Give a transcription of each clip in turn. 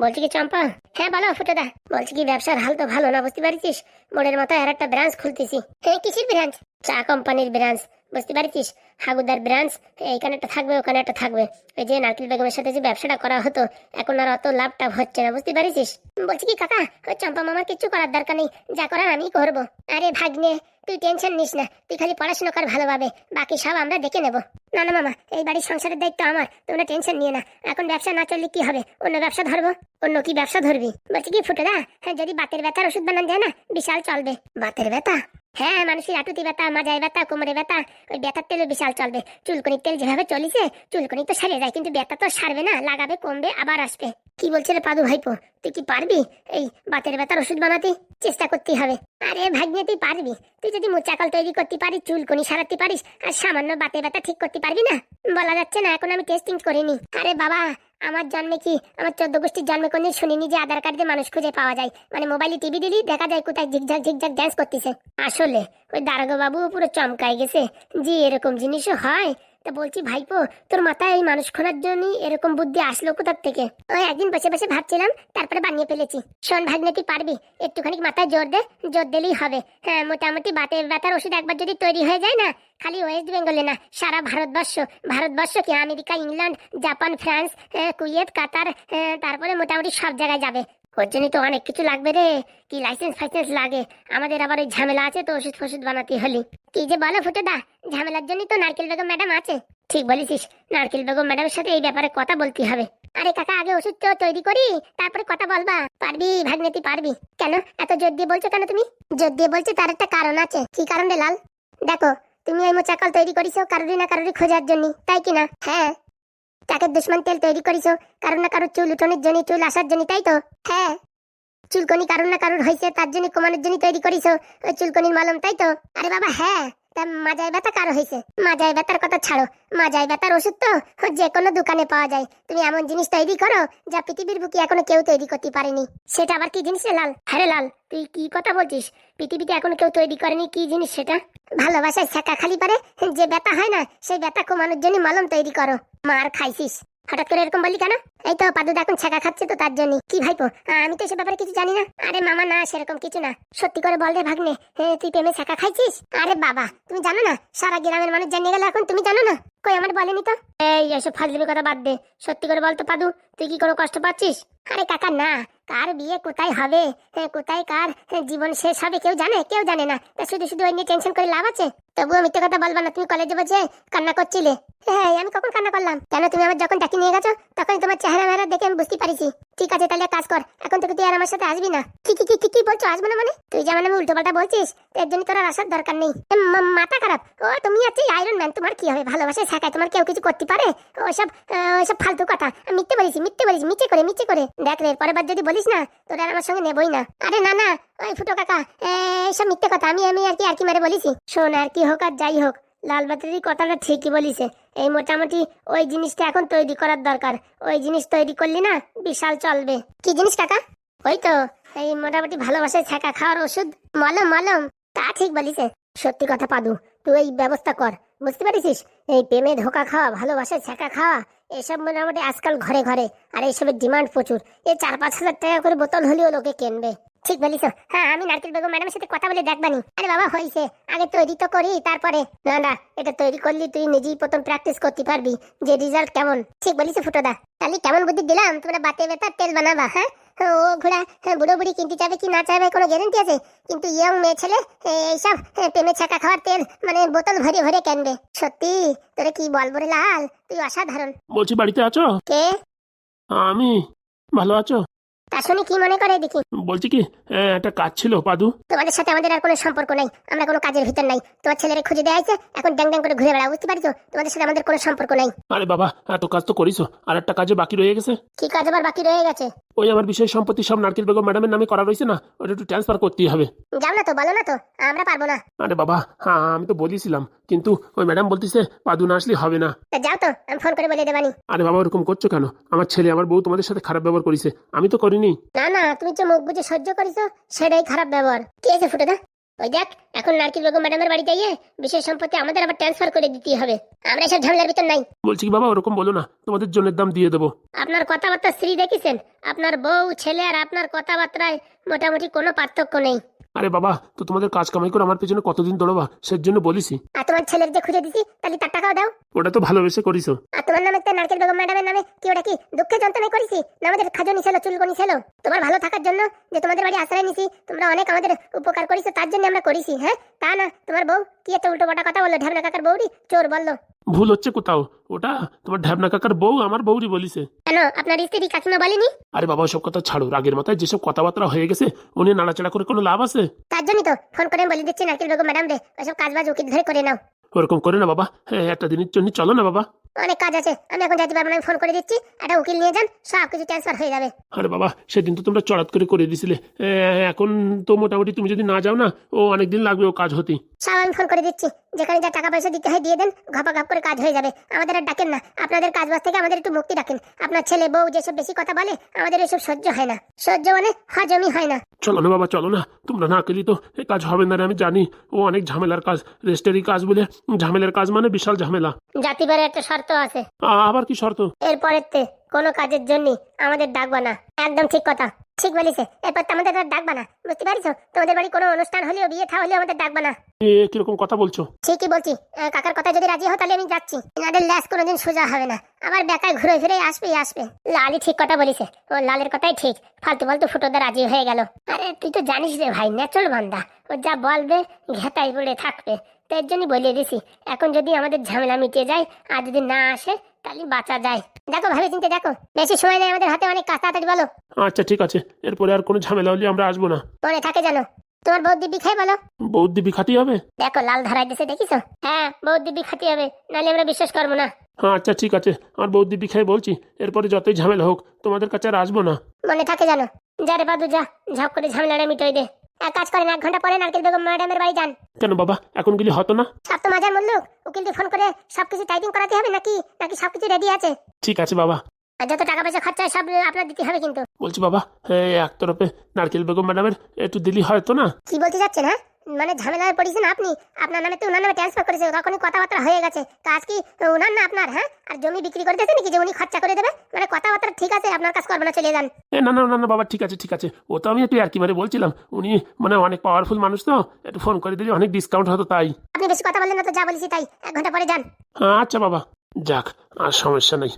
বলছি কি চম্পা? হ্যাঁ বলো, ফুটোদা। বলছি কি, ব্যবসার হাল তো ভালো না, বুঝতে পারছিস? মোড়ের মাথায় আর একটা ব্রাঞ্চ খুলতেছি। হ্যাঁ কিসের ব্রাঞ্চ চা কোম্পানির ব্রাঞ্চ বুঝতে পারছিস? হাগুদার ব্রাঞ্চ এইখানে একটা থাকবে, ওখানে একটা থাকবে। ওই যে নারকেল বেগমের সাথে যে ব্যবসাটা করা হতো, এখন আর অত লাভ টাভ হচ্ছে না, বুঝতে পারছিস? বলছি কি, কাকা, ওই চম্পা মামার কিচ্ছু করার দরকার নেই, যা করার আমি করব। আরে ভাগ্নে, তুই টেনশন নিস না, তুই খালি পড়াশোনা কর ভালোভাবে, বাকি সব আমরা দেখে নেব। না না, মামা, এই বাড়ির সংসারের দায়িত্ব আমার, তোমরা টেনশন নিয়ে না। এখন ব্যবসা না চললে কি হবে? অন্য ব্যবসা ধরবো? অন্য কি ব্যবসা ধরবি? বলছি কি, ফুটে দা হ্যাঁ যদি বাতের ব্যথার ওষুধ বানান যায় না, বিশাল চলবে। বাতের ব্যথা? হ্যাঁ মানুষের আটুতি ব্যথা, মাজায় ব্যথা, কোমরে ব্যথা, ওই ব্যথার তেলে বিশাল চলবে। চুলকনির তেল যেভাবে চলিছে, চুলকনি তো সারিয়ে যায়, কিন্তু ব্যথা তো সারবে না, লাগাবে, কমবে, আবার আসবে। কি বলছে রে পাদু ভাইপো? তুই কি পারবি এই বাতের ব্যথার ওষুধ বানাতে? চেষ্টা করতে হবে। আরে ভাগ্নে, তুই পারবি। তুই যদি মোচাকল তৈরি করতে পারিস, চুলকনি সারাতে পারিস, আর সামান্য বাতে ব্যথা ঠিক করতে পারবি না? বলা যাচ্ছে না, এখন আমি টেস্টিং করিনি। আরে বাবা, আমার জন্মে কি, আমার চোদ্দ গোষ্ঠীর জন্মে কোনদিন শুনিনি যে আধার কার্ড মানুষ খুঁজে পাওয়া যায়। মানে মোবাইলে টিভি দিলি, দেখা যায় কোথায় ঝিকঝাক ঝিকঝাক ড্যান্স করতেছে। আসলে, ওই দারোগা বাবু পুরো চমকায় গেছে। যে এরকম জিনিসও হয়। তা বলছি, ভাইপো, তোর মাথায় এই মানুষ খোঁড়ার জন্য এরকম বুদ্ধি আসলো কোথার থেকে? ওই একদিন বসে বসে ভাবছিলাম, তারপরে বানিয়ে ফেলেছি। শোন ভাগ্নে, তুই পারবি। একটুখানি মাথায় জোর দে, জোর দিলেই হবে। হ্যাঁ মোটামুটি বাতের ব্যথার ওষুধ একবার যদি তৈরি হয়ে যায় না, খালি ওয়েস্ট বেঙ্গলে না, সারা ভারতবর্ষ ভারতবর্ষ কি America, England, Japan, France Kuwait, Qatar তারপরে মোটামুটি সব জায়গায় যাবে। ওর জন্য তো অনেক কিছু লাগবে রে। কি লাইসেন্স ফাইসেন্স লাগে। আমাদের আবার ওই ঝামেলা আছে তো ওষুধ ফষুধ বানাতে হলি। কি যে বলো ফুটে দা ঝামেলার জন্যই তো নারকেল বেগম ম্যাডাম আছে। ঠিক বলেছিস, নারকেল বেগম ম্যাডামের সাথে এই ব্যাপারে কথা বলতে হবে। আরে কাকা, আগে ওষুধ তো তৈরি করি, তারপরে কথা বলবা। পারবি, ভাগ্নেতি পারবি। কেন? এত জোর দিয়ে বলছো কেন তুমি? জোর দিয়ে বলছো তার একটা কারণ আছে। কি কারণ রে লাল? দেখো, তুমি ওই মোচাকল তৈরি করিছো কারোরই না কারোরই খোঁজার জন্য তাই কি না? হ্যাঁ। তাকে দুশ্মন তেল তৈরি করিছো, কারোর না কারোর চুল উঠোনের জন্য, চুল আসার জন্য, তাই তো? হ্যাঁ। চুলকনি কারোর না কারোর হয়েছে তার জন্য কমানোর জন্য তৈরি করিছো, ওই চুলকনির মালম, তাই তো? আরে বাবা হ্যাঁ। তা মাজায় ব্যথা কারও হয়েছে মাজায় ব্যথার কথা ছাড়ো। মাজায় ব্যথার ওষুধ তো যে কোনো দোকানে পাওয়া যায়। তুমি এমন জিনিস তৈরি করো, যা পৃথিবীর বুকে এখনও কেউ তৈরি করতে পারেনি। সেটা আবার কি জিনিস লাল? হ্যাঁ লাল, তুই কি কথা বলছিস? পৃথিবীতে এখনও কেউ তৈরি করেনি, কি জিনিস সেটা? ভালোবাসায় ছেঁকা খালি পারে, যে ব্যথা হয় না, সেই ব্যথা কমানোর জন্য মলম তৈরি করো। মার খাইছিস। হঠাৎ করে এরকম বললি কেন? এই তো পাদুদা এখন ছেঁকা খাচ্ছে তো তার জন্য কি ভাইপো? আমি তো সে ব্যাপারে কিছু জানি না। আরে মামা, না, সেরকম কিছু না। সত্যি করে বল রে ভাগ্নে তুই প্রেমে ছেঁকা খাইছিস? আরে বাবা, তুমি জানো না? সারা গ্রামের মানুষ জানিয়ে গেল এখন, তুমি জানো না? কই, আমার বলেনি তো? এই, এসব ফাজলিমি কথা বাদ দে। সত্যি করে বল তো পাদু, তুই কি কোনো কষ্ট পাচ্ছিস? আরে কাকা, না। কার বিয়ে কোথায় হবে? কোথায় কার? জীবন শেষ হবে, কেউ জানে? কেউ জানে না। শুধু শুধু ওই নিয়ে টেনশন করে লাভ আছে? তবুও মিথ্যে কথা বলবা না, তুমি কলেজে বসে কান্না করছিলে। হ্যাঁ আমি কখন কান্না করলাম? কেন তুমি আমার যখন ডাকি নিয়ে গেছো তখন তোমার চেহারা মেহারা দেখে আমি বুঝতে পারিছি। ঠিক আছে, তাহলে কাজ কর, এখন থেকে তুই আর আমার সাথে আসবি না। কি কি কি কি বলছো, আসব না মানে? তুই যেমন আমি উল্টো পাল্টা বলছিস এর জন্য তোর আসার দরকার নেই। মাথা খারাপ। ও, তুমি হচ্ছে আয়রন ম্যান তোমার কি হবে? ভালোবাসায় শেখায়, তোমার কেউ কিছু করতে পারে? ওসব ওসব ফালতু কথা। মিথ্যে বলেছি মিথ্যে বলেছি, মিথ্যে করে মিথ্যে করে। দেখ রে পরের বার যদি বলিস না, তোর আর আমার সঙ্গে নেবই না। আরে না না ওই ফুটো কাকা এইসব মিথ্যে কথা, আমি আমি আর কি আর কি মেরে বলেছি? শোন, আর কি হোক আর যাই হোক, লাল বাতির কথাটা ঠিকই বলিছে। এই মোটামুটি ওই জিনিসটা এখন তৈরি করার দরকার। ওই জিনিস তৈরি করলি না, বিশাল চলবে। কি জিনিস কাকা? ওই তো, এই মোটামুটি ভালোবাসায় ছাকা খাওয়ার ওষুধ। মলম মলম, তা ঠিক বলিছে। সত্যি কথা পাদু, তুই এই ব্যবস্থা কর, বুঝতে পারিস এই প্রেমে ধোকা খাওয়া ভালোবাসায় ছাকা খাওয়া, এসব মোটামুটি আজকাল ঘরে ঘরে, আর এইসবের ডিমান্ড প্রচুর। এই চার পাঁচ হাজার টাকা করে বোতল হলেও লোকে কিনবে। ঠিক বলিস হ্যাঁ আমি নারকেল বেগম ম্যাডামের সাথে কথা বলে দেখবানি আরে বাবা হয়েছে আগে তৈরি তো করি তারপরে। না না এটা তৈরি করলি তুই নিজেই প্রথম প্র্যাকটিস করতে পারবি যে রেজাল্ট কেমন। ঠিক বলিস ফুটোদা। তাহলে কেমন বুদ্ধি দিলাম? তোমরা বাতে বেতার তেল বানাবা হ্যাঁ? ও ঘোড়া হ্যাঁ, বুড়ো বুড়ি কিনতে চাবে কি না চাইবে কোনো গ্যারেন্টি আছে? কিন্তু ইয়ং মেয়ে ছেলে এইসব প্রেমে ছাকা খাওয়ার তেল মানে বোতল ভরে ভরে কেনবে। সত্যি? তোরে কি বলব রে লাল? তুই অসাধারণ। বলছি বাড়িতে আছো? কে? আমি ভালো আছো? তা শুনি কি মনে করে দেখি? বলছি কি এ, একটা কাজ ছিল পাদু। তোমাদের সাথে আমাদের আর কোনো সম্পর্ক নাই আমরা কোনো কাজের ভিতর নাই। তোমার ছেলেরে খুঁজে দেওয়া হয়েছে এখন ড্যাং ড্যাং করে ঘুরে বেড়া বুঝতে পারছ? তোমাদের সাথে আমাদের কোনো সম্পর্ক নাই। আরে বাবা এত কাজ তো করিস আর একটা কাজে বাকি রয়ে গেছে। কি কাজ আবার বাকি রয়ে গেছে? ওই আমার বিষয় সম্পত্তি সব নারকেল বেগম ম্যাডামের নামে করা রয়েছে না ওটা একটু ট্রান্সফার করতেই হবে। যাও না তো বলো না তো আমরা পারব না। আরে বাবা হ্যাঁ আমি তো বলেছিলাম কিন্তু ওই ম্যাডাম বলতেছে পাদু না আসলে হবে না। তা যাও তো আমি ফোন করে বলে দেবানি। আরে বাবা ওরকম করছ কেন? আমার ছেলে আমার বউ তোমাদের সাথে খারাপ ব্যবহার করেছে আমি তো করিনি। না না তুমি যে মুখ বুঝে সহ্য করেছ সেটাই খারাপ ব্যবহার। কি আছে ফুটে দা ওই দেখ এখন নারকেল বেগম ম্যাডামের বাড়ি যাইয়ে বিশেষ সম্পত্তি আমাদের আবার ট্রান্সফার করে দিতে হবে। আমরা এসব ঝামেলার ভিতর নাই। বলছি কি বাবা ওরকম বলো না তোমাদের জনের দাম দিয়ে দেবো। আপনার কথাবার্তা স্ত্রী দেখেছেন আপনার বউ ছেলে আর আপনার কথাবার্তায় মোটামুটি কোনো পার্থক্য নেই। আরে বাবা তো তোমাদের কাজ কামাই করে আমার পেছনে কতদিন দৌড়বা? সের জন্য বলিসি আর তোমার ছেলের যে খুঁজে দিছি তাহলে তার টাকাও দাও। ওটা তো ভালোবেসে করিস আর তোমার নামে তো নারকেল বেগম ম্যাডামের নামে কি ওটা কি দুঃখে যন্ত্রণায় করেছি না আমাদের খাজনি ছিল চুলকনি ছিল তোমার ভালো থাকার জন্য যে তোমাদের বাড়ি আশ্রয় নিছি তোমরা অনেক আমাদের উপকার করেছ তার জন্য আমরা করেছি হ্যাঁ? তা না তোমার বউ কি একটা উল্টো পাল্টা কথা বলল? ঢ্যাবনা কাকার বউরি চোর বলল। ভুল হচ্ছে কোথাও? ওটা তোমার ঢ্যাবনা কাকার বউ আমার বউরি বলিছে। কেন? আপনার স্ত্রী কাকিমা বলেনি? আরে বাবা সব কথা ছাড়ো। রাগের মাথায় যেসব কথাবার্তা হয়ে গেছে উনি নাড়াচাড়া করে কোনো লাভ আছে? তার জন্যই তো? ফোন করে বলে দিচ্ছি নারকেল বেগম ম্যাডাম রে। ওসব কাজ বাজ উকিল ধরে করে নাও। ওরকম করে না বাবা। হ্যাঁ একটা দিনের জন্য চলো না বাবা। অনেক কাজ আছে আমি এখন যাইতে পারব না আমি ফোন করে দিচ্ছি একটা উকিল নিয়ে যান সব কিছু ট্রান্সফার হয়ে যাবে। আরে বাবা সেদিন তো তোমরা চড়াত করে করে দিছিলে। এখন তো মোটামুটি তুমি যদি না যাও না ও অনেকদিন লাগবে ও কাজ হতে। সব আমি ফোন করে দিচ্ছি যেখানে যা টাকা পয়সা দিতে হয় দিয়ে দেন ঘপা ঘপ করে কাজ হয়ে যাবে। আমাদের আর ডাকেন না আপনাদের কাজ বাজ থেকে আমাদের একটু মুক্তি ডাকেন আপনার ছেলে বউ যেসব বেশি কথা বলে আমাদের এসব সহ্য হয় না। সহ্য মানে হজমই হয় না। চলো না বাবা চলো না তোমরা না গেলি তো এ কাজ হবে না রে, আমি জানি ও অনেক ঝামেলার কাজ রেস্টেরই কাজ বলে ঝামেলার কাজ মানে বিশাল ঝামেলা। জাতিবারে একটা শর্ত আছে। আবার কি শর্ত? এরপরের তে কোনো কাজের জন্য আমাদের ডাকবা না। একদম ঠিক কথা। ঠিক বলিছে। এরপর তো আমাদের আর ডাকবা না। বুঝতে পারিছো? তোমাদের বাড়ি কোনো অনুষ্ঠান হলেও বিয়ে থা হলেও আমাদের ডাকবা না। এ কীরকম কথা বলছো? ঠিকই বলছি। কাকার কথা যদি রাজি হও তাহলে আমি যাচ্ছি। এনাদের ল্যাস কোনোদিন সোজা হবে না। আবার বেকায় ঘুরে ফিরে আসবেই আসবে। লালই ঠিক কথা বলিছে। ও লালের কথাই ঠিক। ফালতু ফালতু ফুটোদা রাজি হয়ে গেল। আরে তুই তো জানিস রে ভাই ন্যাচুরাল বান্দা। ও যা বলবে ঘেতাই পড়ে থাকবে। তো এর জন্যই বলিয়ে দিছি এখন যদি আমাদের ঝামেলা মিটে যায় আর যদি না আসে তাহলে বাঁচা যায়। দেখো ভাবে চিন্তে দেখো বেশি সময় নেই আমাদের হাতে অনেক কাজ তাড়াতাড়ি বলো। আচ্ছা ঠিক আছে এরপরে আর কোনো ঝামেলা হলে আমরা আসব না। মনে থাকে জানো তোমার বৌদ্ধ দিব্যি খাই বলো। বৌদ্ধি বিখাতি হবে? দেখো লাল ধরাই দিছে দেখিছো? হ্যাঁ বৌদ্ধ দিব্যি খাতি হবে নাহলে আমরা বিশ্বাস করব না। হ্যাঁ আচ্ছা ঠিক আছে আমার বৌদ্ধি বিখাই বলছি এরপরে যতই ঝামেলা হোক তোমাদের কাছে আর আসব না। মনে থাকে জানো যা রে বাদু যা ঝপ করে ঝামেলাটা মিটোই দে। এক কাজ করেন এক ঘণ্টা পরে নারকেল বেগম ম্যাডামের বাড়ি যান। কেন বাবা? এখন গেলে হতো না? সব তো মাজার মল্লুক উকিলকে ফোন করে সবকিছু টাইপিং করাতে হবে নাকি নাকি সবকিছু রেডি আছে? ঠিক আছে বাবা। আর যত টাকা পয়সা খরচা হয় সব আপনার দিতে হবে কিন্তু। বলছি বাবা হ্যাঁ এক তরফে নারকেল বেগম ম্যাডামের একটু দিলি হয়তো না? কি বলতে যাচ্ছেন হ্যাঁ? মানে ঝামেলায় পড়েছেন আপনি? আপনার নামে তো ওনার নামে ট্রান্সফার করেছে তখনই কথাবার্তা হয়ে গেছে। তো আজ কি ওনার না আপনার হ্যাঁ? আর জমি বিক্রি করে দিয়েছে নাকি যে উনি খরচা করে দেবে? মানে কথাবার্তা ঠিক আছে আপনার কাজ করব না চলে যান। এ না না না না বাবা ঠিক আছে ঠিক আছে। ও তো আমি একটু আর কি মানে বলছিলাম। উনি মানে অনেক পাওয়ারফুল মানুষ তো একটু ফোন করে দিলে অনেক ডিসকাউন্ট হতো তাই। আপনি বেশি কথা বললেন না তো যা বলেছি তাই। এক ঘণ্টা পরে যান। হ্যাঁ আচ্ছা বাবা। যাক, আর সমস্যা নেই।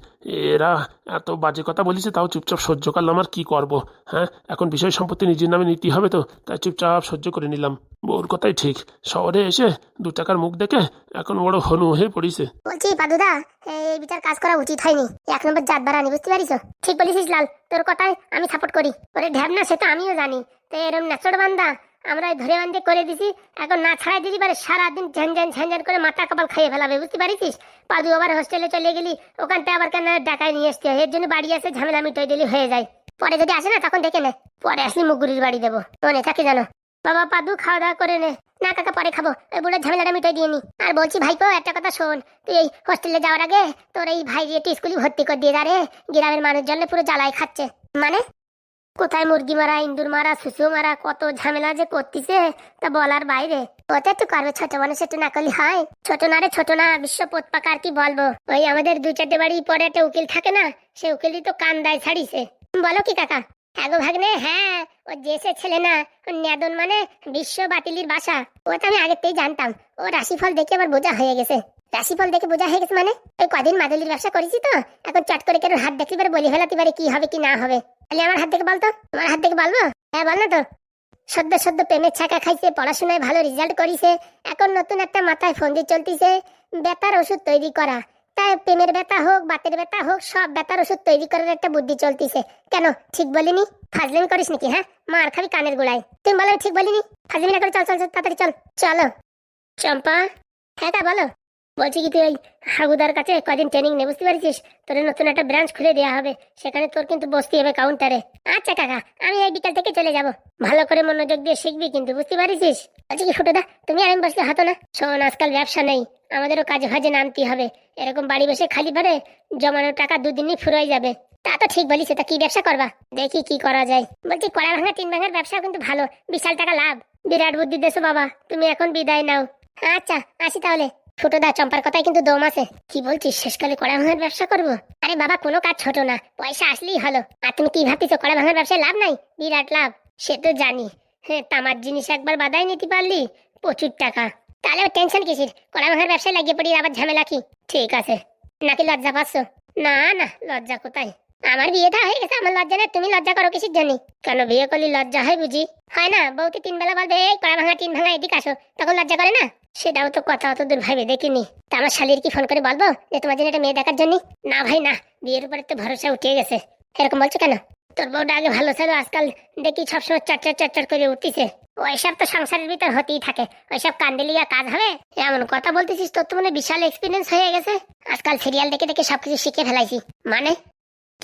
এরা এত বাজে কথা বলিছে, তাও চুপচাপ সহ্য করলাম, আর কি করব? হ্যাঁ এখন বিষয় সম্পত্তি নিজের নামে নিতে হবে তো, তাই চুপচাপ সহ্য করে নিলাম। বউর কথাই ঠিক। শহরে এসে দু টাকার মুখ দেখে এখন বড় হনু হয়ে পড়িছে। বলছি পাদুদা এই বিচার কাজ করা উচিত হয়নি। এক নম্বর জাত বাড়ানি বুঝতে পারিস? ঠিক বলেছিস লাল, তোর কথায় আমি সাপোর্ট করি। ওরে ঢ্যাবনা, সে তো আমিও জানি। তো, এরম ন্যাচড় বান্দা। আমরা ধরে বান্ধে করে দিছি, এখন না ছাড়াই দিদি পারে সারাদিন ঝ্যানঝ্যান ঝ্যানঝ্যান করে মাথা কপাল খাইয়ে ফেলাবে, বুঝতে পারিস পাদু আবার হোস্টেলে চলে গেলি, ওখানটা আবার কেন ডাকায় নিয়ে আসতে হয়? এর জন্য বাড়ি আসে ঝামেলা মিটাই দিলি হয়ে যায়। পরে যদি আসে না, তখন দেখে নে, পরে আসলি মুগুরির বাড়ি দেবো। মনে থাকে জানো। বাবা, পাদু, খাওয়া দাওয়া করে নে। না কাকা, পরে খাব। ওই বুড়োর ঝামেলাটা মিটাই দিয়ে নি। আর বলছি, ভাইপো, একটা কথা শোন, তুই এই হোস্টেলে যাওয়ার আগে তোর এই ভাই একটু স্কুলে ভর্তি করে দিয়ে দাঁড়ে গ্রামের মানুষ জন্য পুরো জ্বালাই খাচ্ছে। মানে? কোথায় মুরগি মারা ইন্দুর মারা, শুশু মারা, কত ঝামেলা যে করতিছে, তা বলার বাইরে। ওটা একটু করবে ছোট মানুষ একটু না করলে হয়। ছোট না রে, ছোট না, বিশ্ব পোত পাকা আর কি বলব? ওই আমাদের দু চারটে বাড়ি পরে একটা উকিল থাকে না সে উকিলই তো কান দায় ছাড়িছে। বলো কি কাকা? হ্যাঁ গো ভাগ্নে হ্যাঁ ও জেসে ছেলে না, ও নেদন মানে বিশ্ব বাতিলির বাসা। ও তো আমি আগের থেকেই জানতাম। ও রাশিফল দেখে আমার বোঝা হয়ে গেছে। রাশিফল দেখে বোঝা হয়ে গেছে মানে? ওই কদিন মাদুলির ব্যবসা করেছি তো, এখন চট করে কেন হাত দেখতে পারে বলে ফেলাতে পারে কি হবে কি না হবে। তাহলে আমার হাত থেকে বলতো তোমার হাত থেকে বলব? হ্যাঁ বল না তো। সদ্য সদ্য প্রেমের ছাকা খাইছে পড়াশোনায় ভালো রেজাল্ট করিছে এখন নতুন একটা মাথায় ফন্দি চলতিছে বেতার ওষুধ তৈরি করা। তাই প্রেমের ব্যথা হোক বাতের ব্যথা হোক সব ব্যথার ওষুধ তৈরি করার একটা বুদ্ধি চলতিছে। কেন ঠিক বলিনি? ফাজলিম করিস নাকি হ্যাঁ? মার খাবি কানের গোড়ায়। তুমি বলো ঠিক বলিনি? ফাজলিমি না করে চল চল চল, তাড়াতাড়ি চল। চলো। চম্পা। হ্যাঁ বলো। বলছি কি, তুই হাগুদার কাছে কদিন ট্রেনিং নে বুঝতে পারছিস? তোর নতুন একটা ব্রাঞ্চ খুলে দেওয়া হবে, সেখানে তোর কিন্তু বসতে হবে কাউন্টারে আচ্ছা কাকা, আমি এই বিকাল থেকে চলে যাব। ভালো করে মনোযোগ দিয়ে শিখবি কিন্তু, বুঝতে পারিস বলছি কি ফুটোদা তুমি আমি বসলে হতো না? শোন, আজকাল ব্যবসা নেই, আমাদেরও কাজে ভাজে নামতে হবে। এরকম বাড়ি বসে খালি পারে জমানো টাকা দুদিনই ফুরাই যাবে। তা তো ঠিক বলিস তা কি ব্যবসা করবা? দেখি কি করা যায়। বলছি, কড়া ভাঙা তিন ভাঙার ব্যবসা কিন্তু ভালো, বিশাল টাকা লাভ। বিরাট বুদ্ধি দেছো বাবা, তুমি এখন বিদায় নাও। আচ্ছা আসি তাহলে। ছোট দা চম্পার কথায় কিন্তু দম আছে। কি বলছিস, শেষকালে কড়া ভাঙার ব্যবসা করব? আরে বাবা, কোনো কাজ ছোট না, পয়সা আসলেই হলো। আর তুমি কি ভাবতেছো, কড়া ভাঙার ব্যবসায় লাভ নাই? বিরাট লাভ, সে তো জানি। হ্যাঁ তামার জিনিস একবার বাদাই নিতে পারলি? প্রচুর টাকা। তাহলে টেনশন কিসির? কড়া ভাঙার ব্যবসায় লাগিয়ে পড়ি আবার ঝামেলা কি? ঠিক আছে। নাকি লজ্জা পাচ্ছ? না না, লজ্জা কোথায়? আমার বিয়েটা হয়ে গেছে, আমার লজ্জা নেই, তুমি লজ্জা করো কিসের জন্য? কেন বিয়ে করলে লজ্জা হয় বুঝি? হয় না বউকে তিন বেলা বলবে, এই কড়া ভাঙা তিন ভাঙা, এদিকে আসো। তখন লজ্জা করে না? সেটাও তো কথা অত দূর ভাবে দেখিনি। তা আমার শালির কি ফোন করে বলব যে তোমার জন্য একটা মেয়ে দেখার জন্য? না ভাই, না। বিয়ের উপরে তো ভরসা উঠে গেছে। এরকম বলছো কেন? তোর বউটা আগে ভালো ছিল, আজকাল দেখি সবসময় চটচর চটচর করে উঠতেছে। ওইসব তো সংসারের ভিতর হতেই থাকে। ওইসব কান্দিলিয়া কাজ হবে? এমন কথা বলতেছিস, তোর তো মানে বিশাল এক্সপিরিয়েন্স হয়ে গেছে। আজকাল সিরিয়াল দেখে দেখে সবকিছু শিখে ফেলাইছি। মানে?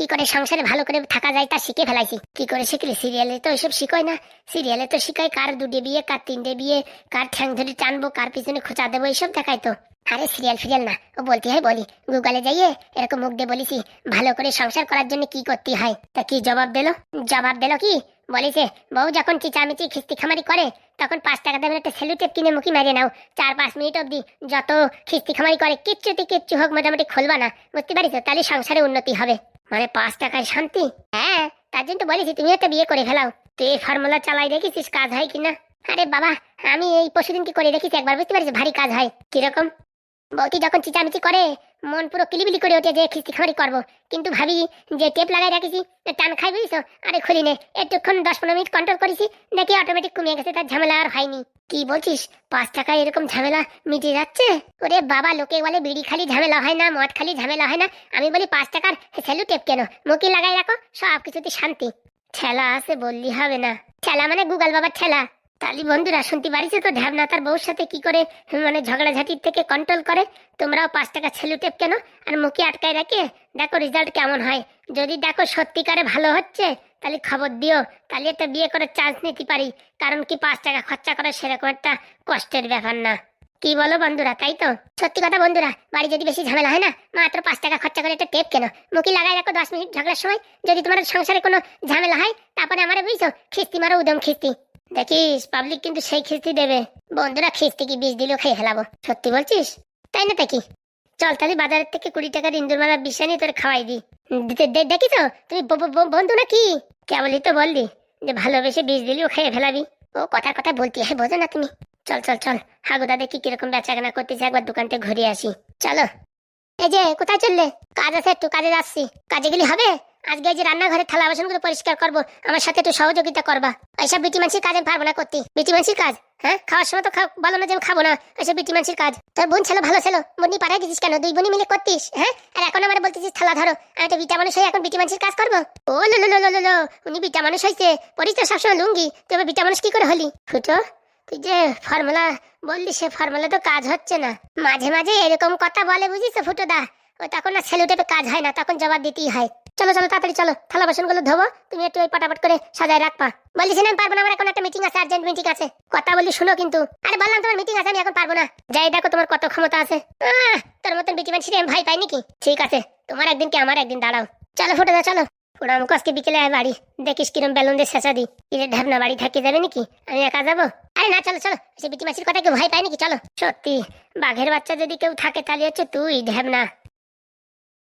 কি করে সংসারে ভালো করে থাকা যায় তা শিখে ফেলাইছি। কি করে শিখলি? সিরিয়ালে তো ওইসব শিখয় না। সিরিয়ালে তো শিখায় কার দুটে বিয়ে, কার তিনটে বিয়ে, কার ঠ্যাং ধরে টানবো, কার পিছনে খোঁচা দেবো, এইসব দেখায় তো। আরে সিরিয়াল ফিরিয়াল না। ও বলতে হয় বলি, গুগলে যাইয়ে এরকম মুখ দিয়ে বলিছি, ভালো করে সংসার করার জন্য কি করতে হয়? তা কি জবাব দিলো? জবাব দিলো কি? বলেছে, বউ যখন চিচামিচি, খিস্তি খামারি করে, তখন পাঁচ টাকা দেবেন একটা সেলুটেপ কিনে মুখি মেরে নাও। চার পাঁচ মিনিট অবধি যত খিস্তি খামারি করে কিচ্ছুটি কিচ্ছু হোক মোটামুটি খুলবা না। বুঝতে পারিস তাহলে সংসারে উন্নতি হবে। মানে পাঁচ টাকায় শান্তি? হ্যাঁ তার জন্য তো বলেছি তুমি একটা বিয়ে করে ফেলাও। তুই এই ফর্মুলা চালাই দেখেছিস কাজ হয় কিনা? আরে বাবা, আমি এই পশুদিন কি করে রেখেছি একবার বুঝতে পারিস ভারী কাজ হয়। কীরকম? বৌতি যখন চিচামিচি করে, মন পুরো কিলিবিলি করে ওঠে যে খিস্তি করব। কিন্তু ভাবি, যে টেপ লাগাই রাখেছি টান খাই বুঝিস আরে খুলি নে একটুক্ষণ দশ পনেরো মিনিট কন্ট্রোল করেছি, দেখি অটোমেটিক কমিয়ে গেছে, তার ঝামেলা আর হয়নি। কি বলছিস? পাঁচ টাকায় এরকম ঝামেলা মিটে যাচ্ছে? ওরে বাবা, লোকে বলে বিড়ি খালি ঝামেলা হয় না, মদ খালি ঝামেলা হয় না। আমি বলি পাঁচ টাকার স্যালু টেপ কেন? মুখে লাগাই রাখো সব কিছুতে শান্তি। ঠেলা আছে বললি হবে না। ঠেলা মানে গুগল বাবার ঠেলা। তালি বন্ধুরা শুনতে পারিছে তো? ঢ্যাবনা তার বউর সাথে কি করে মানে ঝগড়াঝাটির থেকে কন্ট্রোল করে? তোমরাও পাঁচ টাকা ছেলু টেপ কেন? আর মুখে আটকায় রাখে? দেখো রেজাল্ট কেমন হয়। যদি দেখো সত্যিকারে ভালো হচ্ছে, তাহলে খবর দিও। তাহলে একটা বিয়ে করার চান্স নিতে পারি। কারণ কি পাঁচ টাকা খরচা করা সেরকম একটা কষ্টের ব্যাপার না। কি বলো বন্ধুরা, তাই তো? সত্যি কথা বন্ধুরা, বাড়ি যদি বেশি ঝামেলা হয় না, মাত্র পাঁচ টাকা খরচা করে একটা টেপ কেন? মুখে লাগাই রাখো দশ মিনিট ঝগড়ার সময়। যদি তোমার সংসারে কোনো ঝামেলা হয়, তারপরে আমার বুঝছ, খিস্তি মারো, উদম খিস্তি। দেখিস পাবলিক কিন্তু সেই খিস্তি দেবে। বন্ধুরা, খিস্তি কি বিষ দিলেও খেয়ে ফেলাবো? সত্যি বলছিস? তাই না দেখি চল তাহলে বাজারের থেকে কুড়ি টাকার ইন্দুর মারা বিষা নিয়ে তোর খাওয়াই দি দেখি তো ব- বন্ধু নাকি? কেবলই তো বললি যে ভালোবেসে বিষ দিলেও খেয়ে ফেলাবি। ও কথা কথা বলতি হ্যাঁ বোঝো না তুমি। চল চল চল হাগুদা দেখি কীরকম বেচা কেনা করতেছে, একবার দোকানতে ঘুরে আসি। চলো। এই যে, কোথায় চললে? কাজ আছে একটু, কাজে যাচ্ছি। কাজে গেলে হবে? আজকে যে রান্নাঘরের থালা বাসনগুলো পরিষ্কার করব, আমার সাথে একটু সহযোগিতা করবা। এইসব বিটি মানসির কাজে পারব না করতে। বিটি মানসির কাজ? হ্যাঁ? খাওয়ার সময় তো বলো না যে আমি খাব না। এইসব বিটি মানসির কাজ। তোর বোন ছিল ভালো ছিল বন্নি পাঠাই দিছিস কেন? দুই বোনই মিলে করতিস হ্যাঁ? আর এখন আমার বলতেছিস, থালা ধরো। আমি তো বিটা মানুষ হয়ে এখন বিটি মানসির কাজ করব? ও, লো লো লো লো উনি বিটা মানুষ হয়েছে। পরিস তো সবসময় লুঙ্গি। তুই বিটা মানুষ কি করে হলি? ফুটো, তুই যে ফর্মুলা বললি, সে ফর্মুলা তো কাজ হচ্ছে না। মাঝে মাঝে এরকম কথা বলে, বুঝিস ফুটো দা ও তখন না সেলুটেপে কাজ হয় না, তখন জবাব দিতেই হয়। চলো চলো, তাড়াতাড়ি চলো। থালা বাসনগুলো ধোবো, তুমি একটু ওই পটাপট করে সাজায় রাখবা। বলিস না পারব না, আমার এখন একটা মিটিং আছে আর্জেন্ট মিটিং আছে। কথা বলি শুনো কিন্তু। আরে বললাম, তোমার মিটিং আছে, আমি এখন পারব না। যাই দেখো, তোমার কত ক্ষমতা আছে। তোর মতন বিটি মানুষ আমি ভাই পাই নাকি? ঠিক আছে, তোমার একদিন কি আমার একদিন দাঁড়াও। চলো, ফুটে দাও, চলো। ওরা আমাকে আজকে বিকেলে আয় বাড়ি। দেখিস কিরম বেলুন দিয়ে শেষা দি কিরে ঢাবনা বাড়ি থাকি যাবে নাকি? আমি একা যাব? আরে না, চলো চলো। সে বিটি মাসির কথা কেউ ভয় পায় নাকি? চলো। সত্যি, বাঘের বাচ্চা যদি কেউ থাকে, তাহলে হচ্ছে তুই ঢ্যাবনা।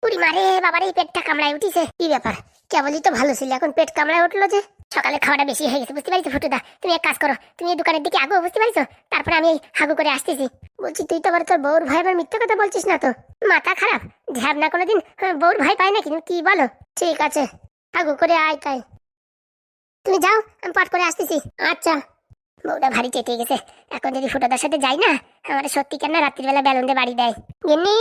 উড়ি মারে বাবার এই পেটটা কামড়ায় উঠিছে। কি ব্যাপার? কেবলই তো ভালো ছিল এখন পেট কামড়ায় উঠল যে। সকালে খাওয়াটা বেশি হয়ে গেছে বুঝতে পারিস ফুটুদা? তুমি এক কাজ করো তুমি এই দোকানের দিকে আগো বুঝতে পারিস তারপরে আমি হাগু করে আসতেছি। বলছি তুই তো আবার তোর বউর ভাই আবার মিথ্যে কথা বলছিস না তো? মাথা খারাপ? ঝ্যাব না কোনোদিন? হ্যাঁ, বউর ভাই পায় না কিন্তু কি বলো? ঠিক আছে। হাগু করে আয় তাই। তুমি যাও আমি পাঠ করে আসতেছি। আচ্ছা। বউটা ভারী চেটে গেছে। এখন যদি ফুটোদার সাথে যাই না আমার সত্যি কেন রাত্রিবেলা বেলুন দিয়ে বাড়ি দেয়। গিন্নি,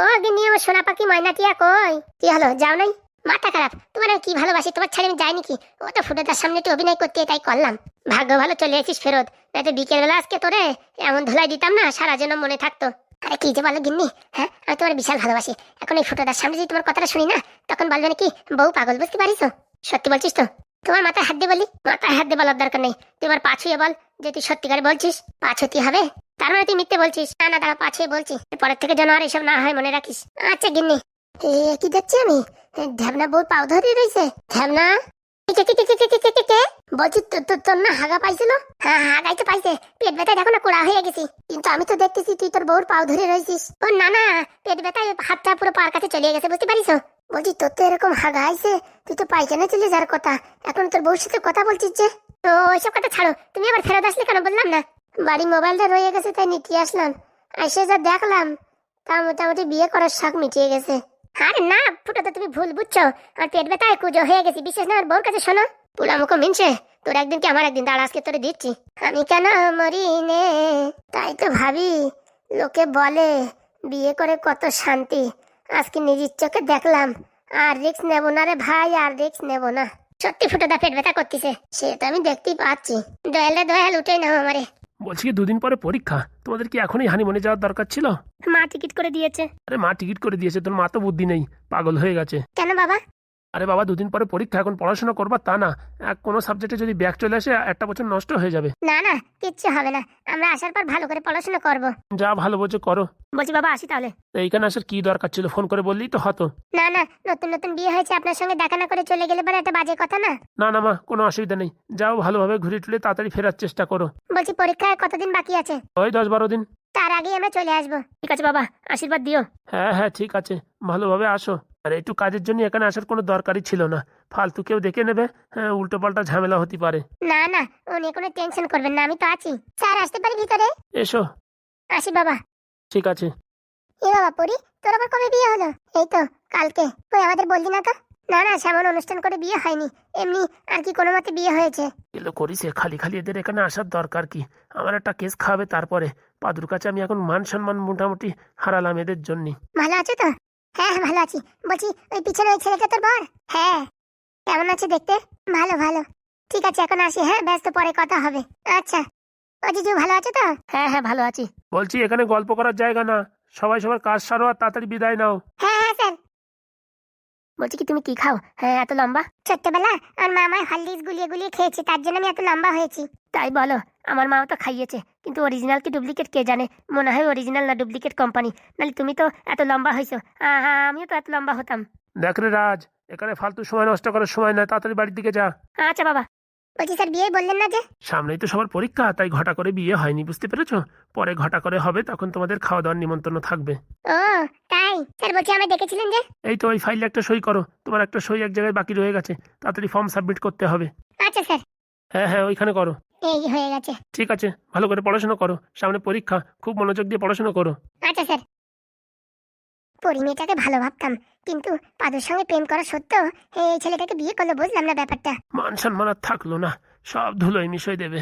ও গিন্নি, আমার সোনা পাখি ময়না টিয়া কই? কি হলো, যাও নাই? মাথা খারাপ, তোমার কি ভালোবাসি? তোমার ছেড়ে আমি যাই নাকি ও তো ফুটোদার সামনে একটু অভিনয় করতে, তাই করলাম। ভাগ্য ভালো চলে এসেছিস ফেরত। নয়তো বিকেল বেলা আজকে তোরে এমন ধুলাই দিতাম না, সারা যেন মনে থাকতো। আরে কি যে বলো গিন্নি হ্যাঁ আমি তোমার বিশাল ভালোবাসি। এখন এই ফুটোদার সামনে যদি তোমার কথাটা শুনি না, তখন বলবে নাকি বউ পাগল বুঝতে পারিস সত্যি বলছিস তো? তোমার মাথায় হাত দিয়ে বলি? মাথায় হাত দিয়ে বলার দরকার নেই। তুই এবার পাছুয়ে বল যে তুই সত্যিকার বলছিস। পাছুতি হবে? তার মানে তুই মিথ্যে বলছিস। না না, দাঁড়া পাছুয়ে বলছি। পরের থেকে যেন আর এসব না হয়, মনে রাখিস। আচ্ছা গিন্নি। এ, কি যাচ্ছি আমি? ধ্যাবনা বউ পাও ধরে রয়েছে ধ্যাবনা বলছি তোর না হাগা পাইছিল? হ্যাঁ, হ্যাঁ হাগাই তো পাইছে। পেট ব্যথায় দেখো না কোড়া হয়ে গেছি। কিন্তু আমি তো দেখতেছি তুই তোর বউর পাও ধরে রয়েছিস ও, না না, পেট ব্যথায় হাতটা পুরো পার কাছে চলে গেছে, বুঝতে পারিস? বলছি, তোর তো এরকম হাগা আইছে তুই তো পায়খানা চলে যাওয়ার কথা। এখন তোর বউর সাথে কথা বলছিস যে। তো ওইসব কথা ছাড়ো, তুমি আবার ফেরত আসলে কেন বললাম না? বাড়ি মোবাইলটা রয়ে গেছে, তাই নিতে আসলাম? এসে যা দেখলাম, তা মোটামুটি বিয়ে করার শখ মিটিয়ে গেছে। আরে না, ফুটো তো তুমি ভুল বুঝছ। আমার পেট ব্যথায় কুজো হয়ে গেছি। বিশেষ না আমার বউর কাছে শোনো। পুলা মুখো মিনছে। তোর একদিন কি আমার একদিন? দাঁড়া, আজকে তোরে দিচ্ছি। আমি কেন মরি নে? তাই তো ভাবি, লোকে বলে, বিয়ে করে কত শান্তি। আজকে নিজের চোখে দেখলাম। আর রিক্স নেব না রে ভাই আর রিক্স নেব না। সত্যি ফুটোটা পেট ব্যথা করতেছে সে তো আমি দেখতেই পাচ্ছি। দয়ালে দয়াল উঠেই নাও আমারে। বলছি কি দুদিন পরে পরীক্ষা? তোমাদের কি এখনই হানিমনে যাওয়ার দরকার ছিল? মা টিকিট করে দিয়েছে। আরে মা টিকিট করে দিয়েছে তোর মা তো বুদ্ধি নেই পাগল হয়ে গেছে। কেন বাবা? আরে বাবা দুদিন পরে পরীক্ষা এখন পড়াশোনা করবা? তা না। এক কোনো সাবজেক্টে যদি ব্যাক চলে আসে একটা বছর নষ্ট হয়ে যাবে। না না কিচ্ছু হবে না। আমরা আসার পর ভালো করে পড়াশোনা করব। যা ভালো বোঝো করো। বলছি বাবা আসি তাহলে। এইখানে আসার কি দরকার ছিল? ফোন করে বললেই তো হতো। না না নতুন নতুন বিয়ে হয়েছে আপনার সঙ্গে দেখা না করে চলে গেলে পরে একটা বাজে কথা না? না না মা কোনো অসুবিধা নেই। যাও ভালোভাবে ঘুরে টুলে তাড়াতাড়ি ফেরার চেষ্টা করো। বলছি পরীক্ষা আর কতদিন বাকি আছে? ওই দশ বারো দিন। তার আগেই আমরা চলে আসব। ঠিক আছে বাবা আশীর্বাদ দিও। হ্যাঁ হ্যাঁ ঠিক আছে। ভালোভাবে আসো। আর একটু কাজের জন্য এখানে আসার কোনো দরকারই ছিল না। ফালতু কেউ দেখে নেবে হ্যাঁ উল্টো পাল্টা ঝামেলা হতে পারে। না না উনি কোনো টেনশন করবেন না আমি তো আছি। স্যার আসতে পারি ভিতরে? এসো। আসি বাবা। ঠিক আছে। এ বাবা পরি তোর আবার কবে বিয়ে হলো? এই তো কালকে। কই আমাদের বললি না তো? না না সেমন অনুষ্ঠান করে বিয়ে হয়নি। এমনি আর কি কোনো মতে বিয়ে হয়েছে? এগুলো করিস খালি খালি এদের এখানে আসার দরকার কি? আমার একটা কেস খাওয়াবে তারপরে। পাদুর কাছে আমি এখন মান সম্মান মোটামুটি হারালাম এদের জন্যে। ভালো আছে তো? হ্যাঁ হ্যাঁ ভালো আছি। বলছি ওই পিছনে ওই ছেলেটা তোর বর? হ্যাঁ। কেমন আছে দেখতে? ভালো ভালো। ঠিক আছে এখন আসি হ্যাঁ? ব্যস্ত পরে কথা হবে। আচ্ছা। ও জিজু ভালো আছে তো? হ্যাঁ হ্যাঁ ভালো আছি। বলছি এখানে গল্প করার জায়গা না। সবাই সবার কাজ সারো আর তাড়াতাড়ি বিদায় নাও। হ্যাঁ হ্যাঁ স্যার। বলছি কি তুমি কি খাও? হ্যাঁ এত লম্বা? ছোট্টবেলা আর মা আমায় হলদিস গুলিয়ে গুলিয়ে খেয়েছে তার জন্য আমি এত লম্বা হয়েছি। তাই বলো আমার মাও তো খাইয়েছে কিন্তু অরিজিনাল কি ডুপ্লিকেট কে জানে? মনে হয় অরিজিনাল না ডুপ্লিকেট কোম্পানি নাহলে তুমি তো এত লম্বা হয়েছো হ্যাঁ হ্যাঁ আমিও তো এত লম্বা হতাম। দেখ রে রাজ এখানে ফালতু সময় নষ্ট করার সময় নয় তাড়াতাড়ি বাড়ির দিকে যা। আচ্ছা বাবা। বলছি স্যার বিয়ে বললেন না যে? সামনেই তো সবার পরীক্ষা তাই ঘটা করে বিয়ে হয়নি বুঝতে পেরেছ? পরে ঘটা করে হবে তখন তোমাদের খাওয়া দাওয়ার নিমন্ত্রণ থাকবে। ও তাই? স্যার বলছি আমায় ডেকেছিলেন যে? এই তো ওই ফাইলে একটা সই করো তোমার একটা সই এক জায়গায় বাকি রয়ে গেছে তাড়াতাড়ি ফর্ম সাবমিট করতে হবে। আচ্ছা স্যার। হ্যাঁ হ্যাঁ ওইখানে করো। এই হয়ে গেছে। ঠিক আছে ভালো করে পড়াশোনা করো সামনে পরীক্ষা খুব মনোযোগ দিয়ে পড়াশোনা করো। আচ্ছা স্যার। পরি মেয়েটাকে ভালো ভাবতাম কিন্তু পাদুর সঙ্গে প্রেম করা সত্ত্বেও এই ছেলেটাকে বিয়ে করল, বুঝলাম না ব্যাপারটা। মান সম্মান আর থাকল না। সব ধুলোয় মিশিয়ে দেবে।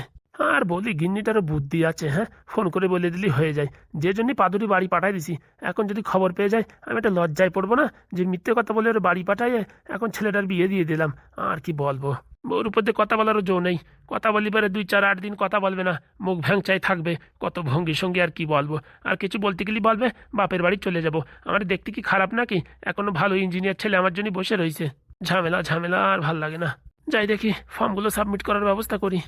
আর বলি গিন্নিটারও বুদ্ধি আছে হ্যাঁ? ফোন করে বলে দিলি হয়ে যায়। যে জন্যই পাদুরি বাড়ি পাঠাই দিছি। এখন যদি খবর পেয়ে যায়, আমি একটা লজ্জায় পড়ব না? যে মিথ্যে কথা বলে ওর বাড়ি পাঠাইয়ে এখন ছেলেটার বিয়ে দিয়ে দিলাম। আর কি বলব? বউর উপর দিয়ে কথা বলারও জো নেই। কথা বলিবারে দুই, চার, আট দিন কথা বলবে না। মুখ ভ্যাংচাই থাকবে। কত ভঙ্গি সঙ্গে আর কি বলব? আর কিছু বলতে গেলেই বলবে, বাপের বাড়ি চলে যাব। আমার দেখতে কি খারাপ নাকি? এখনও ভালো ইঞ্জিনিয়ার ছেলে আমার জন্য বসে রয়েছে ঝামেলা ঝামেলা, আর ভালো লাগে না। যাই দেখি ফর্মগুলো সাবমিট করার ব্যবস্থা করি।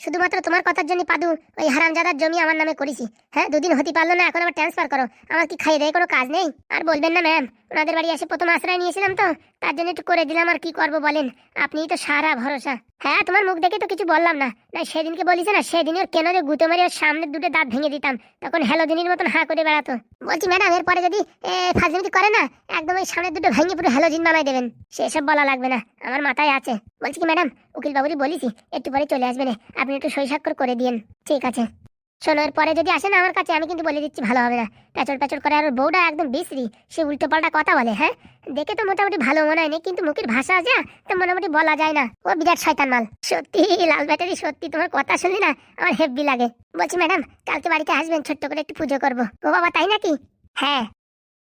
শুধুমাত্র তোমার কথার জন্য পাদু ওই হারামজাদার জমি আমার নামে করেছি। হ্যাঁ দুদিন হতে পারল না, এখন আবার ট্রান্সফার করো। আমার কি খাইয়ে দেয় কোনো কাজ নেই? আর বলবেন না ম্যাম ওনাদের বাড়ি এসে প্রথম আশ্রয় নিয়েছিলাম তো, তার জন্য একটু করে দিলাম, আর কি করব বলেন? আপনি তো সারা ভরসা। হ্যাঁ তোমার মুখ দেখে তো কিছু বললাম না। না, সেদিনকে বলিস না সেদিন ওর কেনারে গুঁতো মারি ওর সামনের দুটো দাঁত ভেঙে দিতাম। তখন হ্যালো দিনের মতন হাঁ করে বেড়াতো। বলছি, ম্যাডাম, এরপরে যদি ফাজিমিটি করে না, একদম ওই সামনের দুটো ভেঙে পুরো হ্যালোজিন বানাই দেবেন। সেসব বলা লাগবে না, আমার মাথায় আছে। বলছি কি, ম্যাডাম উকিল বাবুরি বলিছি, একটু পরে চলে আসবেন, আপনি একটু সই স্বাক্ষর করে দিন ঠিক আছে। শোনো পরে যদি আসে না আমার কাছে, আমি কিন্তু বলে দিচ্ছি ভালো হবে না। প্যাচর প্যাচর করে আর বউটা একদম বিশ্রী, সে উল্টো পাল্টা কথা বলে হ্যাঁ? দেখে তো মোটামুটি ভালো মনে হয়নি কিন্তু মুখের ভাষা যা তো মোটামুটি বলা যায় না। ও বিরাট শয়তান মাল। সত্যি, লাল ব্যাটারি, সত্যি, তোমার কথা শুনলি না আমার হেব্বি লাগে। বলছি, ম্যাডাম, কালকে বাড়িতে আসবেন, ছোট্ট করে একটু পুজো করব। ও বাবা, তাই নাকি? হ্যাঁ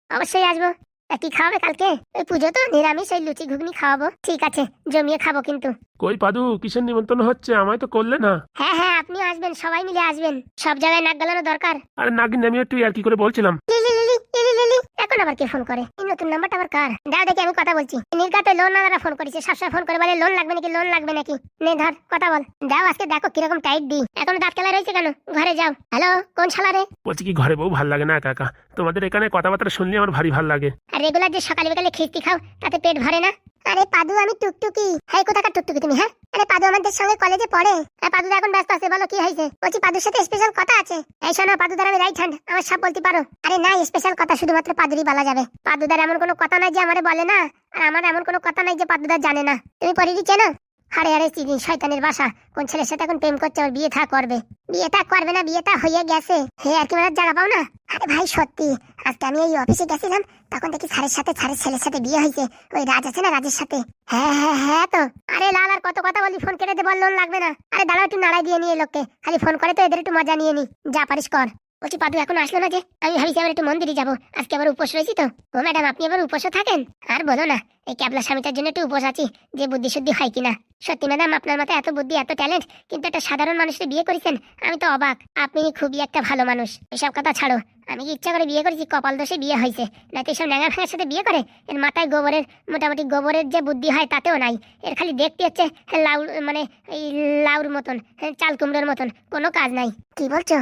অবশ্যই আসব। তা কি খাওয়াবে কালকে? ওই পুজো তো নিরামিষ ওই লুচি ঘুগনি খাওয়াবো। ঠিক আছে জমিয়ে খাব কিন্তু। কই পাদু কিসের নিমন্ত্রণ হচ্ছে? আমায় তো করলে না। হ্যাঁ হ্যাঁ আপনিও আসবেন সবাই মিলে আসবেন। সব জায়গায় নাক গালানো দরকার। আরে নাগিন আমি একটু আর কি করে বলছিলাম। লিলি লিলি লিলি লিলি এখন আবার কে ফোন করে? এই নতুন নাম্বারটা আবার কার? দাও দেখি আমি কথা বলছি। নির্গাতে লোন আলাদা ফোন করেছে সবসময় ফোন করে বলে লোন লাগবে নাকি লোন লাগবে নাকি? নে ধর কথা বল। দাও আজকে দেখো কীরকম টাইট দি এখনও দাঁত কেলা রয়েছে কেন? ঘরে যাও। হ্যালো কোন শালা রে? বলছি কি ঘরে বউ ভালো লাগে না একা একা। তোমাদের এখানে কথাবার্তা শুনলে আমার ভারী ভালো লাগে। আর রেগুলার যে সকালে বিকালে খিস্তি খাও, তাতে পেট ভরে না? আরে পাদু, আমি টুকটুকি। হ্যাঁ কোথাকার টুকটুকি তুমি হ্যাঁ? আরে পাদু আমাদের সঙ্গে কলেজে পড়ে। হ্যাঁ পাদু এখন ব্যস্ত আছে, বলো কি হয়েছে? বলছি পাদুর সাথে স্পেশাল কথা আছে। এই শোনো, পাদু পাদুদার আমি রাইট হ্যান্ড আমার সব বলতে পারো। আরে না স্পেশাল কথা শুধুমাত্র পাদুরই বলা যাবে। পাদু পাদুদার এমন কোনো কথা নাই যে আমারে বলে না। আর আমার এমন কোনো কথা নাই যে পাদুদার জানে না। তুমি পরিরি চেনো হারে হারে চিনি, শয়তানের বাসা। কোন ছেলের সাথে এখন প্রেম করছে, ওর বিয়ে থা করবে। বিয়ে থা করবে না, বিয়ে থা হয়ে গেছে। হে, আর কি মানে জায়গা পাও না? আরে ভাই, সত্যি। আজকে আমি এই অফিসে গেছিলাম, তখন দেখি স্যারের সাথে, স্যারের ছেলের সাথে বিয়ে হয়েছে। ওই রাজ আছে না, রাজের সাথে? হ্যাঁ হ্যাঁ হ্যাঁ তো। আরে লাল, আর কত কথা বলি ফোন কেটে দে, বল লোন লাগবে না। আরে দাঁড়াও, একটু নাড়াই দিয়ে নিয়ে লোককে। খালি ফোন করে তো, এদের একটু মজা নিয়ে নি। যা পারিস কর। বলছি, পাদু, এখন আসলো না যে? আমি ভাবিছি আবার একটু মন্দিরে যাব। আজকে আবার উপোস রয়েছি তো। ও ম্যাডাম, আপনি আবার উপোসও থাকেন? আর বলো না, এই ক্যাবলা স্বামীটার জন্য একটু উপোস আছি, যে বুদ্ধি শুদ্ধি হয় কিনা? সত্যি ম্যাডাম, আপনার মাথায় এত বুদ্ধি, এত ট্যালেন্ট কিন্তু একটা সাধারণ মানুষকে বিয়ে করেছেন, আমি তো অবাক। আপনি খুবই একটা ভালো মানুষ। এসব কথা ছাড়ো, আমি কি ইচ্ছা করে বিয়ে করেছি? কপাল দোষে বিয়ে হয়েছে। না তো এসব ন্যাঙা ফ্যাঙার সাথে বিয়ে করে? এর মাথায় গোবরের, মোটামুটি গোবরের যে বুদ্ধি হয়, তাতেও নাই। এর খালি দেখতে হচ্ছে, লাউ মানে এই লাউর মতন, চাল কুমড়োর মতন, কোনো কাজ নাই। কি বলছো?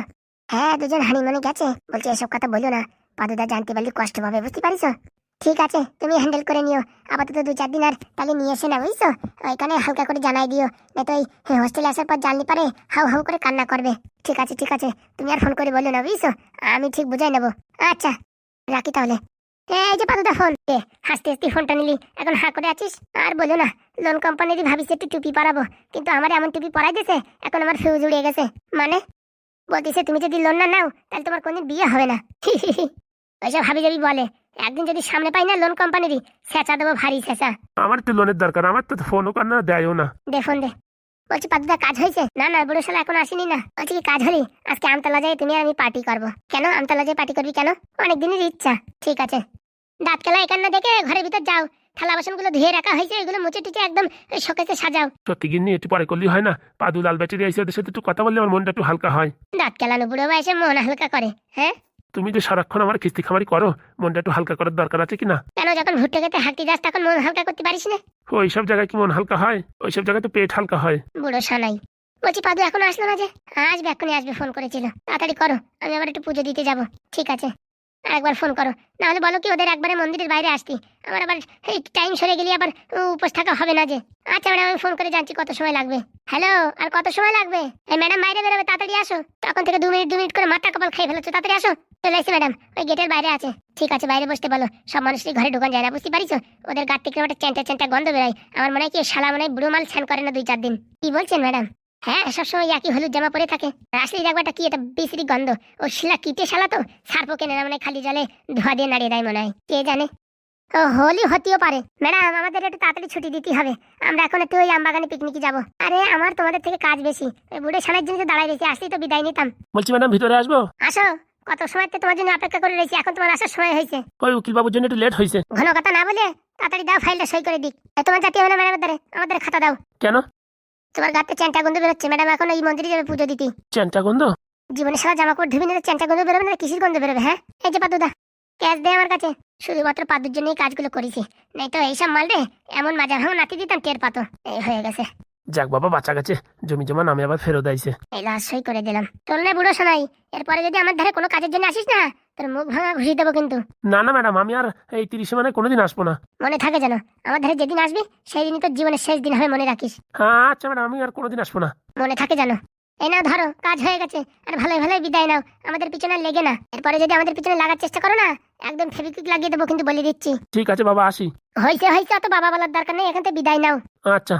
হ্যাঁ দুজন হানিমুনে গেছে। বলছে, এসব কথা বলো না। পাদুদা জানতে পারলে কষ্ট পাবে, বুঝতে পারিস? ঠিক আছে, তুমি হ্যান্ডেল করে নিও। আপাতত দু চার দিন আর তাহলে নিয়ে এসে না বুঝছ? ওইখানে হালকা করে জানাই দিও। না তো হোস্টেলে আসার পর জানলে পারে হাউ হাউ করে কান্না করবে। ঠিক আছে ঠিক আছে, তুমি আর ফোন করে বলো না, বুঝছ? আমি ঠিক বুঝাই নেব। আচ্ছা রাখি তাহলে। এই যে পাতুদা ফোন হাসতে হাসতে ফোনটা নিলি। এখন হা করে আছিস? আর বলো না লোন কোম্পানিরই ভাবিস একটু টুপি পরাবো। কিন্তু আমার এমন টুপি পরাই দিয়েছে, এখন আমার ফিউজ উড়িয়ে গেছে। মানে? বলতেছে তুমি যদি লোন না নাও তাহলে তোমার কোনদিন বিয়ে হবে না। ওইসব হাবি যাবি বলে। একদিন যদি সামনে পাই না লোন কোম্পানিরই চেঁচা দেবো ভারী চেঁচা আমার তো লোনের দরকার আমার তো ফোনও কর না দেয়ও না। দে ফোন দে। বলছি পাতুদা কাজ হয়েছে? না না বুড়ো শালা এখন আসেনি না। বলছি কি কাজ হলি? আজকে আমতলা যাই তুমি আমি পার্টি করব। কেন? আমতলা যাই পার্টি করবি কেন? অনেক দিনের ইচ্ছা। ঠিক আছে। দাঁত খেলা এখান না দেখে ঘরের ভিতর যাও। থালা বাসনগুলো ধুয়ে রাখা হয়েছে এগুলো মুছে টুচে একদম শোকেসে সাজাও। সত্যি গিন্নি একটু পরে করলেই হয় না? পাদু লাল ব্যাটারি আইসে ওদের সাথে একটু কথা বললে আমার মনটা একটু হালকা হয়। দাঁত কেলানো বুড়ো বয়সে মন হালকা করে হ্যাঁ? তুমি যে সারাক্ষণ আমার কিস্তি খামারি করো মনটা একটু হালকা করার দরকার আছে কিনা? কেন যখন ভুট্টো খেতে হাঁকতে যাস তখন মন হালকা করতে পারিস না? ওইসব জায়গায় কি মন হালকা হয়? ওইসব জায়গায় তো পেট হালকা হয়। বুড়ো সানাই বলছি পাদু এখনও আসলো না যে? আসবে এখনই আসবে ফোন করেছিল। তাড়াতাড়ি করো আমি আবার একটু পুজো দিতে যাব। ঠিক আছে। আরেকবার ফোন করো। না হলে বলো কি, ওদের একবারে মন্দিরের বাইরে আসতি। আমার আবার এই টাইম সরে গেলে আবার উপোস থাকা হবে না যে। আচ্ছা ম্যাডাম, আমি ফোন করে জানছি কত সময় লাগবে। হ্যালো, আর কত সময় লাগবে? এই ম্যাডাম বাইরে বেরোবে, তাড়াতাড়ি আসো। তখন থেকে দু মিনিট দু মিনিট করে মাথা কপাল খেয়ে ফেলেছো, তাড়াতাড়ি আসো। চলে এসেছি ম্যাডাম, ওই গেটের বাইরে আছে। ঠিক আছে, বাইরে বসতে বলো। সব মানুষই ঘরে ঢুকান যায় না বুঝতে পারিস ওদের গাত থেকে একটা চ্যান্টা চ্যান্টা গন্ধ বেরোয়। আমার মনে হয় কি শালা মনে হয় বুড়ো মাল স্নান করে না দুই চার দিন। কি বলছেন ম্যাডাম? হ্যাঁ সবসময় একই হলুদ জামা পরে থাকে। দেখব একটা কি এটা বিশ্রী গন্ধ। ও শিলা কিটে শালা তো। সার্পো কেনে না মানে খালি জলে ধোয়া দিয়ে নাড়িয়ে দেয় মনে হয়। কে জানে? ও হোলি হতেও পারে। ম্যাডাম আমাদের একটু তাড়াতাড়ি ছুটি দিতে হবে। আমরা এখন একটু ওই আমবাগানে পিকনিকে যাব। আরে আমার তোমাদের থেকে কাজ বেশি। ওই বুড়ো সানের জন্য তো দাঁড়াই রয়েছি। আসলেই তো বিদায় নিতাম। বলছি ম্যাডাম ভিতরে আসব? আসো। কত সময় তোমার জন্য অপেক্ষা করে রয়েছি। এখন তোমার আসার সময় হয়েছে। ওই উকিল বাবুর জন্য একটু লেট হয়েছে। ঘন কথা না বলে তাড়াতাড়ি দাও ফাইলটা সই করে দিক। তোমার জাতীয় হবে না ম্যাডামের দ্বারে। আমাদের খাতা দাও। কেন? তোমার গাতে চ্যান্টা গন্ধ বেরোচ্ছে। ম্যাডাম এখন এই মন্দিরে যাবে পুজো দিতে। চ্যান্টা গন্ধ? জীবনে সারা জামা কাপড় ধুবি না চ্যান্টা গন্ধ বেরোবে না কিসির গন্ধ বেরোবে হ্যাঁ? এই যে পাদুদা ক্যাশ দে আমার কাছে। শুধুমাত্র পাদুর জন্যই কাজগুলো করেছি। নাই তো এইসব মাল রে এমন মাজার হাও নাতি দিতাম টের পাতো। এই হয়ে গেছে। যাক বাবা বাঁচা গেছে। জমি জমা নামে আবার ফেরত আইছে। এই লাশ সই করে দিলাম। তোর না বুড়ো শোনাই এরপরে যদি আমার ধারে কোনো কাজের জন্য আসিস না তোর মুখ ভাঙা ঘুষি দেবো কিন্তু। না না ম্যাডাম আমি আর এই তিরিশে মানে কোনোদিন আসব না। মনে থাকে যেন আমার ধারে যেদিন আসবি সেই দিনই তোর জীবনের শেষ দিন হবে মনে রাখিস। হ্যাঁ আচ্ছা ম্যাডাম আমি আর কোনোদিন আসব না। মনে থাকে জানো এই নাও ধরো কাজ হয়ে গেছে আর ভালোই ভালোই বিদায় নাও আমাদের পিছনে লেগে না। এরপরে যদি আমাদের পিছনে লাগার চেষ্টা করো না একদম ফেবিকুইক লাগিয়ে দেবো কিন্তু বলে দিচ্ছি। ঠিক আছে বাবা আসি। হয়েছে হয়েছে অত বাবা বলার দরকার নেই এখান থেকে বিদায় নাও। আচ্ছা।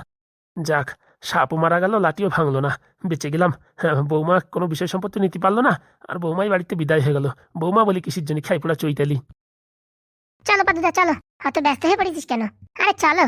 যাক সাপও মারা গেল লাঠিও ভাঙলো না। বেঁচে গেলাম। হ্যাঁ, বৌমা কোনো বিষয় সম্পত্তি নিতে পারল না? আর বৌমাই বাড়িতে বিদায় হয়ে গেল। বৌমা বলি কিসির জন্য খাই পোড়া চৈতালি। চলো পাদুদা চলো। অত ব্যস্ত হয়ে পড়েছিস কেন? আরে চলো।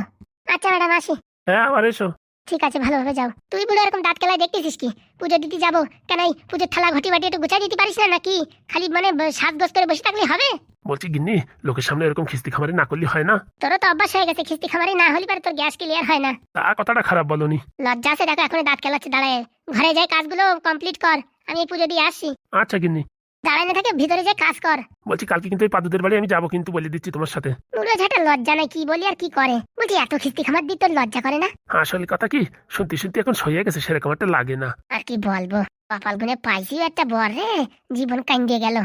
আচ্ছা ম্যাডাম আসি। হ্যাঁ আবার এসো। ঠিক আছে ভালোভাবে যাও। তুই বুড়ো এরকম দাঁত কেলায় দেখতেছিস কি? পুজো দিতে যাব। কেন এই পুজোর থালা ঘটি বাটি একটু গুছাই দিতে পারিস না নাকি? খালি মানে সাত গোস করে বসে থাকলে হবে? বলছি গিন্নি লোকের সামনে এরকম খিস্তি খামারি না করলে হয় না? তোর তো অভ্যাস হয়ে গেছে খিস্তি খামারি না হলে পারে তোর গ্যাস ক্লিয়ার হয় না। তা কথাটা খারাপ বলনি। লজ্জা আছে দেখো এখন দাঁত কেলাচ্ছে দাঁড়ায়। ঘরে যাই কাজগুলো কমপ্লিট কর। আমি পুজো দিয়ে আসছি। আচ্ছা গিন্নি। দাঁড়ানো থাকে ভিতরে যে কাজ কর। বলছি কালকে কিন্তু ওই পাদুদের বাড়ি আমি যাব কিন্তু বলে দিচ্ছি তোমার সাথে। পুরো ঝাটা লজ্জা নাই কি বলি আর কি করে? বলছি এত খিস্তি খামার দিই তোর লজ্জা করে না? আসল কথা কি? শুনতে শুনতে এখন সইয়ে গেছে সেরকম একটা লাগে না। আর কি বলব? কপাল গুনে পাইছি একটা বর রে জীবন কান্দিয়ে গেল।